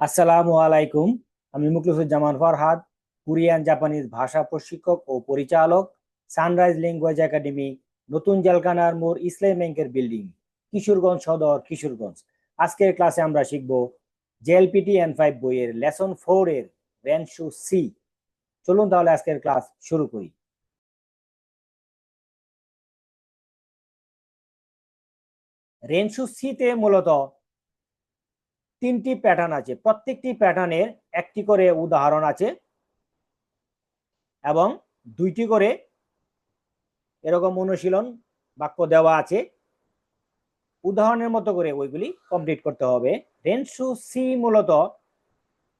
আসসালামু আলাইকুম। আমি মুখলিসুজ্জামান ফরহাদ, কোরিয়ান জাপানিজ ভাষা প্রশিক্ষক ও পরিচালক, সানরাইজ ল্যাঙ্গুয়েজ একাডেমি, নতুন জেলখানার মোর ইসলাম ব্যাংকের বিল্ডিং, কিশোরগঞ্জ সদর, কিশোরগঞ্জ। আজকের ক্লাসে আমরা শিখব জেএলপিটি এন ফাইভ বইয়ের লেসন ফোর এর রেনশু সি। চলুন তাহলে আজকের ক্লাস শুরু করি। রেনশু সিতে মূলত তিনটি প্যাটার্ন আছে। প্রত্যেকটি প্যাটার্নের একটি করে উদাহরণ আছে এবং দুইটি করে এরকম অনুশীলন বাক্য দেওয়া আছে। উদাহরণের মতো করে ওইগুলি কমপ্লিট করতে হবে। রেনসু সি মূলত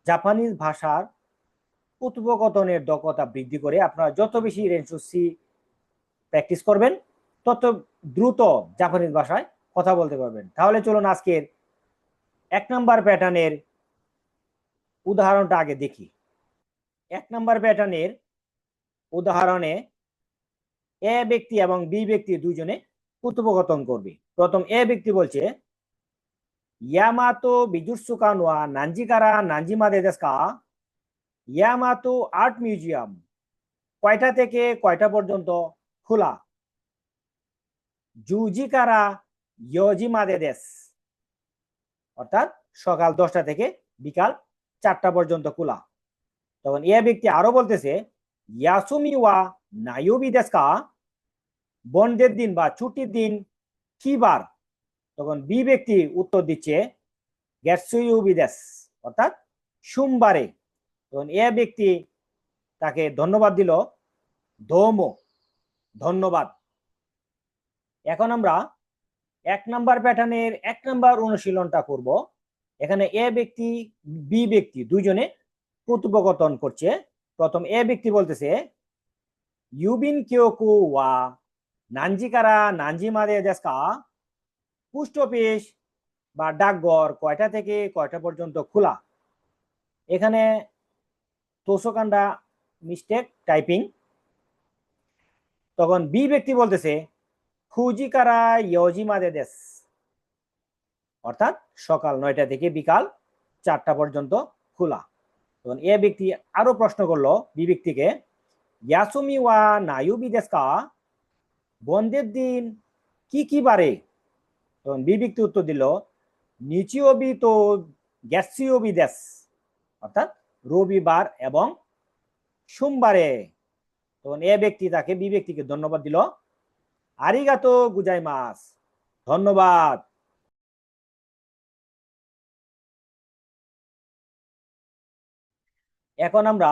জাপানিজ ভাষার কথোপকথনের দক্ষতা বৃদ্ধি করে আপনারা যত বেশি রেনসু সি প্র্যাকটিস করবেন, তত দ্রুত জাপানিজ ভাষায় কথা বলতে পারবেন। তাহলে চলুন আজকের এক নাম্বার প্যাটার্নের উদাহরণটা আগে দেখি। এক নাম্বার প্যাটার্নের উদাহরণে এ ব্যক্তি এবং বি ব্যক্তি দুজনে কথোপকথন করবে। প্রথম এ ব্যক্তি বলছে, ইয়ামাতো নাঞ্জিকারা নাঞ্জিমা দেদেস্কা ইয়ামাতো আর্ট মিউজিয়াম কয়টা থেকে কয়টা পর্যন্ত খোলা? জুজিকারা ইয়োজিমা দেদেস অর্থাৎ সকাল দশটা থেকে বিকাল চারটা পর্যন্ত খোলা। তখন এ ব্যক্তি আরও বলতেছে, ইয়াসুমি ওয়া নায়ুবি দেশকা, বন্ধের দিন বা ছুটির দিন কি বার? তখন বি ব্যক্তি উত্তর দিচ্ছে গ্যাসুইউবিদেশ অর্থাৎ সোমবারে। তখন এ ব্যক্তি তাকে ধন্যবাদ দিল ধৌম ধন্যবাদ। এখন আমরা এক নাম্বার প্যাটার্নের এক নাম্বার অনুশীলনটা করব। এখানে এ ব্যক্তি, বি ব্যক্তি দুজনে কথোপকথন করছে। প্রথম এ ব্যক্তি বলতেছে, ইউবিন কিয়োকু ওয়া নাঞ্জিকারা নাঞ্জিমাদে দেশকা পোস্ট অফিস বা ডাকঘর কয়টা থেকে কয়টা পর্যন্ত খোলা? এখানে তোষকান্ডা মিস্টেক, টাইপিং। তখন বি ব্যক্তি বলতেছে খুজিকারা ইয়োজিমাদে দেশ অর্থাৎ সকাল নয়টা থেকে বিকাল চারটা পর্যন্ত খোলা। তখন এ ব্যক্তি আরও প্রশ্ন করল, বি ব্যক্তিকে, ইয়াসুমি ওয়া নায়ুবি দেশকা বন্ধের দিন কি কি বারে? তখন বি ব্যক্তি উত্তর দিল নিচিওবি তো গ্যাসিওবি দেশ অর্থাৎ রবিবার এবং সোমবারে। তখন এ ব্যক্তি তাকে, বি ব্যক্তিকে ধন্যবাদ দিল আরিগাতো গুজাই মাস ধন্যবাদ। এখন আমরা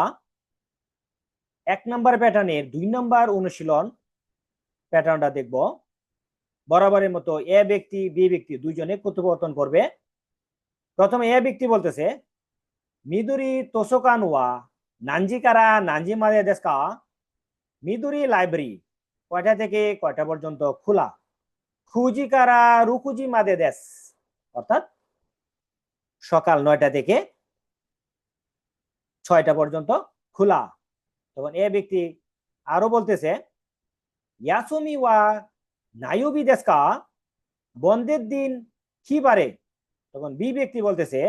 এক নম্বর প্যাটার্নের দুই নম্বর অনুশীলন প্যাটার্নটা দেখব। বরাবরের মতো এ ব্যক্তি, বি ব্যক্তি দুজনে কথোপকথন করবে। প্রথমে এ ব্যক্তি বলতেছে, মিদুরি তোষকান ওয়া নাঞ্জিকারা নাঞ্জিমাদে দেশকা মিদুরি লাইব্রেরি। কয়টা থেকে কয়টা পর্যন্ত খোলা? খুজিকারা রুকুজি মাদে দেশ। অর্থাৎ সকাল নয়টা থেকে ছয়টা পর্যন্ত খোলা। তখন এ ব্যক্তি আরও বলতেছে, ইয়াসুমি ওয়া নায়ুবি দেশকা, বন্ধের দিন কি পারে তখন বি ব্যক্তি বলতেছে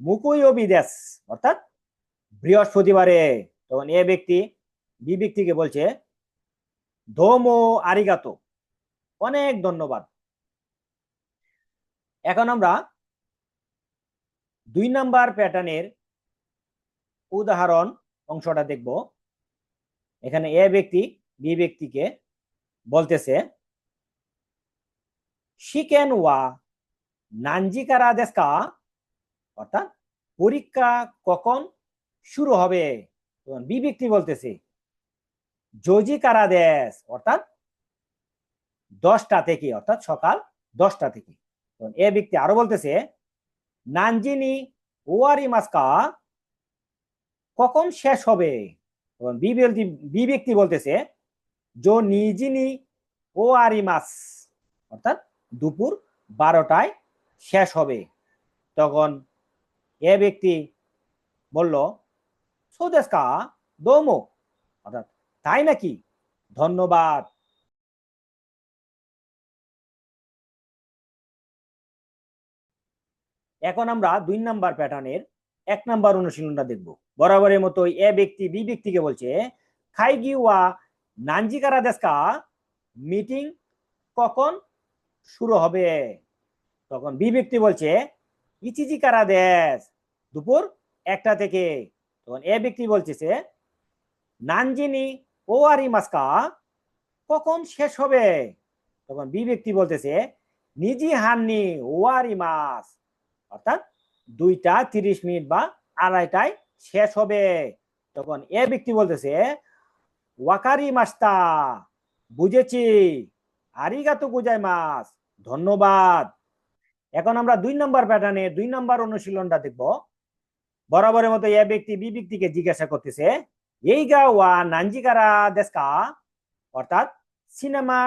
মুকুইবি দেশ, অর্থাৎ বৃহস্পতিবারে। তখন এ ব্যক্তি, বি ব্যক্তিকে বলছে ধোমো, আরিগাত। অনেক ধন্যবাদ। এখন আমরা দুই নাম্বার প্যাটার্নের উদাহরণ অংশটা দেখব। এখানে এ ব্যক্তি বি ব্যক্তিকে বলতেছে শিকেন ওয়া নাঞ্জিকারা দেশকা? অর্থাৎ পরীক্ষা কখন শুরু হবে? বি ব্যক্তি বলতেছে যোজি কারাদেশ অর্থাৎ দশটা থেকে, অর্থাৎ সকাল দশটা থেকে। এ ব্যক্তি আরও বলতেছে, নানজিনি ওয়ারি মাস্কা কখন শেষ হবে? বি ব্যক্তি বলতেছে, জো নিজিনি ও আরি মাস অর্থাৎ দুপুর বারোটায় শেষ হবে। তখন এ ব্যক্তি বলল সোদেশকা দোমো অর্থাৎ তাই নাকি? ধন্যবাদ। এখন আমরা দুই নাম্বার প্যাটার্নের এক নাম্বার অনুশীলনটা দেখব। বরাবরের মতো এ ব্যক্তি বি ব্যক্তিকে বলছে খাইগি ওয়া নানজিকারা দেশকা? মিটিং কখন শুরু হবে? তখন বি ব্যক্তি বলছে, ইচিজি কারা দেশ? দুপুর একটা থেকে। তখন এ ব্যক্তি বলছে সে নানজিনি ও আরি মাস্কা কখন শেষ হবে? তখন বি ব্যক্তি বলতেছে, নিজি হাননি ওয়ারি মাস অর্থাৎ দুইটা তিরিশ মিনিট বা আড়াইটায় শেষ হবে। তখন এ ব্যক্তি বলতেছে ওয়াকারি মাস্তা বুঝেছি। আরিগাতো গুজাই মাস ধন্যবাদ। এখন আমরা দুই নম্বর প্যাটার্নে দুই নম্বর অনুশীলনটা দেখব। বরাবরের মতো এ ব্যক্তি বি ব্যক্তিকে জিজ্ঞাসা করতেছে এই ওয়া নাঞ্জিকারা দেশকা? অর্থাৎ সিনেমা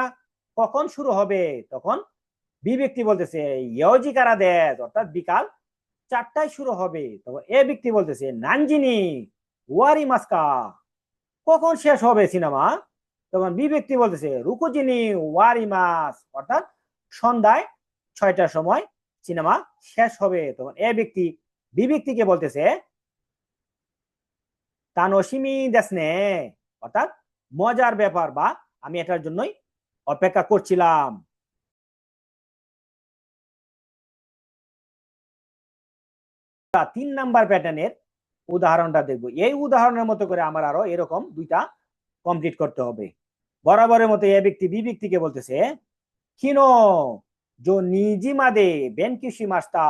কখন শুরু হবে? তখন বি ব্যক্তি বলতেছে ইয়জিকারা দেশ। অর্থাৎ বিকাল চারটায় শুরু হবে। তখন এ ব্যক্তি বলতেছে, নানজিনি, ওয়ারি মাস্কা, কখন শেষ হবে সিনেমা? তখন বি ব্যক্তি বলতেছে, রুকুজিনি, ওয়ারি মাস। অর্থাৎ সন্ধ্যায় ছয়টার সময় সিনেমা শেষ হবে। তখন এ ব্যক্তি বি ব্যক্তিকে বলতেছে তানসিমি দেশনে অর্থাৎ মজার ব্যাপার বা আমি এটার জন্যই অপেক্ষা করছিলাম। তিন নাম্বার প্যাটার্নের উদাহরণটা দেখব। এই উদাহরণের মতো করে আমার আরও এরকম দুইটা কমপ্লিট করতে হবে। বরাবরের মতো এ ব্যক্তি বি ব্যক্তিকে বলতেছে, কিনো জো নিজি মাদে বেনকিসি মাস্তা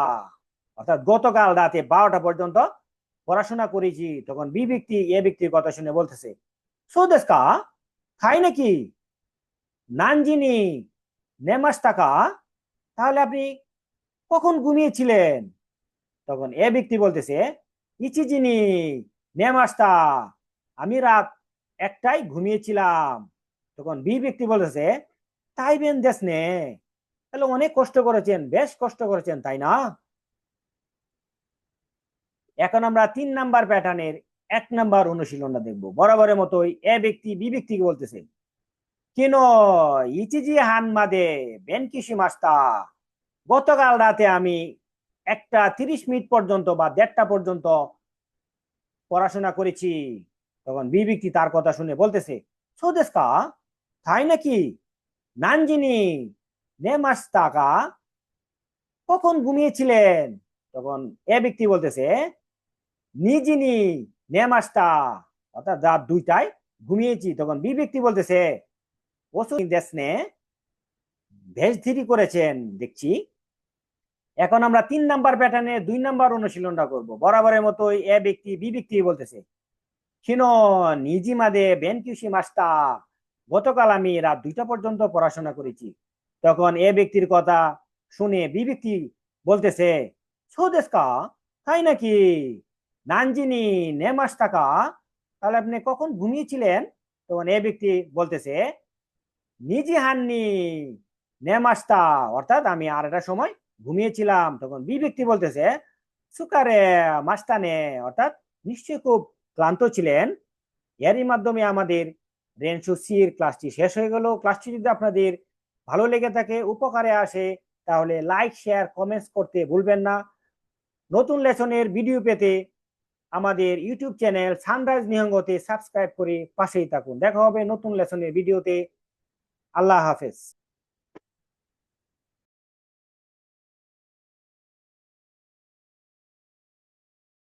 অর্থাৎ গতকাল রাতে বারোটা পর্যন্ত পড়াশোনা করেছি, তখন বি ব্যক্তি, এ ব্যক্তির কথা শুনে বলতেছে, সোদেশকা খাই নাকি? নানজিনি নেমাস্তাকা তাহলে আপনি কখন ঘুমিয়েছিলেন? তখন এ ব্যক্তি বলতেছে, ইচিজিনি নেমাস্তা আমি রাত একটাই ঘুমিয়েছিলাম। তখন বি ব্যক্তি বলতেছে, তাই বেন দেশ নে তাহলে অনেক কষ্ট করেছেন, বেশ কষ্ট করেছেন, তাই না? এখন আমরা তিন নাম্বার প্যাটার্নের এক নাম্বার অনুশীলনটা দেখব। বরাবরের মতোই এ ব্যক্তি বি ব্যক্তিকে বলতেছে, কেন ইচিজি হান মাদে বেনকিসি মাস্তা গতকাল রাতে আমি একটা তিরিশ মিনিট পর্যন্ত বা দেড়টা পর্যন্ত পড়াশোনা করেছি। তখন বি ব্যক্তি তার কথা শুনে বলতেছে, সোদেশকা, তাই নাকি? নানজিনি নেমাস্তাকা কখন ঘুমিয়েছিলেন? তখন এ ব্যক্তি বলতেছে নিজিনি নেমাস্তা অর্থাৎ রাত দুইটায় ঘুমিয়েছি, তখন বি ব্যক্তি বলতেছে, ওসু দেশনে বেশ ধীরি করেছেন, দেখছি। এখন আমরা তিন নাম্বার প্যাটার্নে দুই নাম্বার অনুশীলনটা করব। বরাবরের মতোই এ ব্যক্তি, বি ব্যক্তি বলতেছে কিনো নিজি মাদে বেনকিউসি মাস্তা গতকাল আমি রাত দুইটা পর্যন্ত পড়াশোনা করেছি। তখন এ ব্যক্তির কথা শুনে বি ব্যক্তি বলতেছে সোদেশকা তাই নাকি? নানজিনি নেমাস টাকা তাহলে আপনি কখন ঘুমিয়েছিলেন? তখন এ ব্যক্তি বলতেছে, নিজি হাননি নেমাস্তা অর্থাৎ আমি আর একটা সময় ঘুমিয়েছিলাম। তখন বি ব্যক্তি বলতেছে, সুকারে, মাস্তানে। অর্থাৎ নিশ্চয়ই খুব ক্লান্ত ছিলেন। এরই মাধ্যমে আমাদের রেনসু সির ক্লাসটি শেষ হয়ে গেল। ক্লাসটি যদি আপনাদের ভালো লেগে থাকে, উপকারে আসে, তাহলে লাইক, শেয়ার, কমেন্টস করতে ভুলবেন না। নতুন লেসনের ভিডিও পেতে আমাদের ইউটিউব চ্যানেল সানরাইজ নিহঙ্গতে সাবস্ক্রাইব করে পাশেই থাকুন। দেখা হবে নতুন লেসনের ভিডিওতে আল্লাহ হাফেজ।